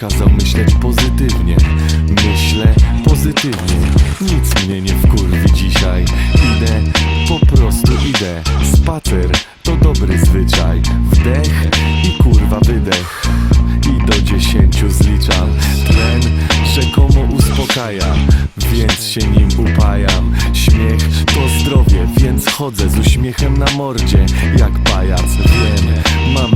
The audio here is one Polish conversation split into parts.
kazał myśleć pozytywnie. Myślę pozytywnie. Nic mnie nie wkurwi dzisiaj. Idę, po prostu idę. Spacer to dobry zwyczaj. Wdech i kurwa wydech. I do dziesięciu zliczam. Tren rzekomo uspokaja Więc się nim upajam. Śmiech to zdrowie Więc chodzę z uśmiechem na mordzie. Jak pajac Wiem, mam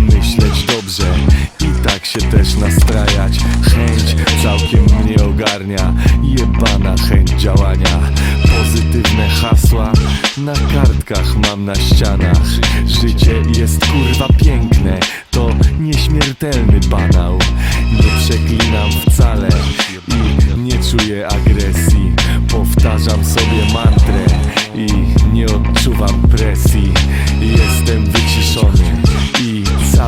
ogarnia Jebana chęć działania. Pozytywne hasła Na kartkach mam na ścianach. Życie jest kurwa piękne. To nieśmiertelny banał. Nie przeklinam wcale I nie czuję agresji. Powtarzam sobie mantrę I nie odczuwam presji. Jestem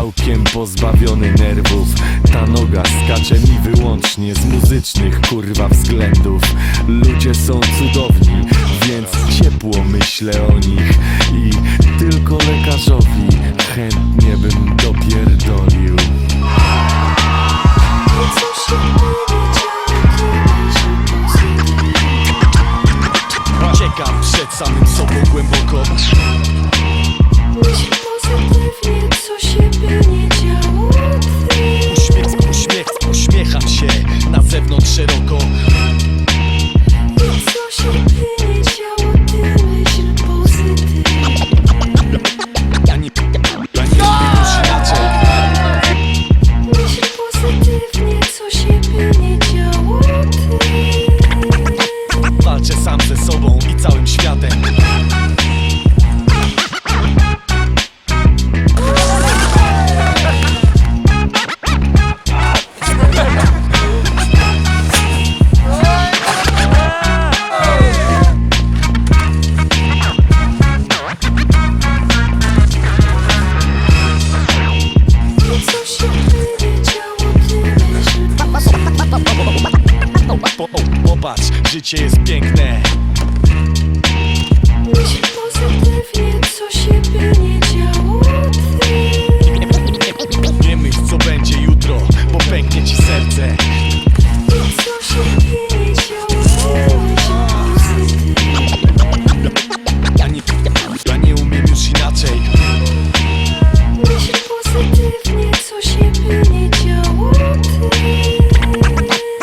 całkiem pozbawiony nerwów. Ta noga skacze mi wyłącznie z muzycznych kurwa względów. Ludzie są cudowni, więc ciepło myślę o nich. I tylko lekarzowi chętnie bym dopierdolił. Uciekam przed samym sobą głęboko pozytywnie, co Popatrz, życie jest piękne. Myśl pozytywnie, co się by nie działo. Ty Nie myśl co będzie jutro, bo pęknie ci serce